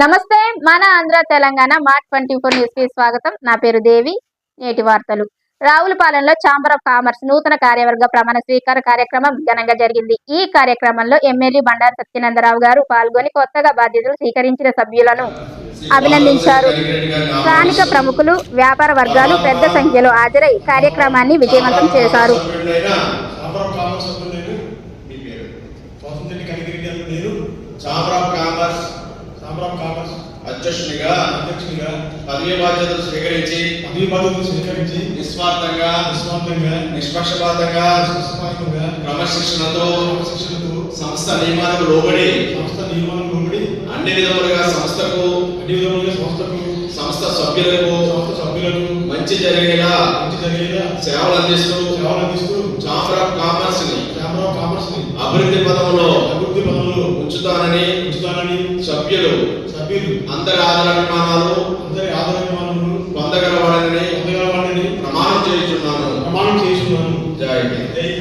నమస్తే మన Andhra Telangana mart twenty four న్యూస్కి స్వాగతం. నా పేరు దేవి నేటి వార్తలు. రావులపాలెంలో ఛాంబర్ ఆఫ్ కామర్స్ నూతన కార్యవర్గ ప్రమాణ స్వీకార కార్యక్రమం ఘనంగా జరిగింది. ఈ కార్యక్రమంలో ఎమ్మెల్యే బండారు సత్యనందరావు గారు పాల్గొని కొత్తగా బాధ్యతలు స్వీకరించిన సభ్యులను అభినందించారు. స్థానిక ప్రముఖులు వ్యాపార వర్గాలు పెద్ద సంఖ్యలో హాజరై కార్యక్రమాన్ని విజయవంతం చేశారు. నేను చాంబర్ ఆఫ్ కామర్స్ అధ్యక్షునిగా అధ్యక్షునిగా పదవి బాధ్యతలు స్వీకరించి పదవి బాధ్యతలు స్వీకరించి నిస్వార్థంగా నిస్వార్థంగా నిష్పక్షపాతంగా నిస్వార్థంగా క్రమశిక్షణతో శిక్షణతో సంస్థ నియమాలకు లోబడి సంస్థ నియమాలను లోబడి అన్ని విధములుగా సంస్థకు అన్ని విధములుగా సంస్థకు సంస్థ సభ్యులకు సంస్థ సభ్యులకు మంచి జరిగేలా మంచి జరిగేలా సేవలు అందిస్తూ సేవలు అందిస్తూ చాంబర్ ఆఫ్ కామర్స్ని చాంబర్ ఆఫ్ కామర్స్ని అభివృద్ధి పదంలో సభ్యులు సభ్యులు. అందరి ఆదరాభిమానాలు అందరి ఆదరణను పొందగలవాడని పొందగలవాలని ప్రమాణం చేయుచున్నాను. ప్రమాణం చేస్తున్నాను జై.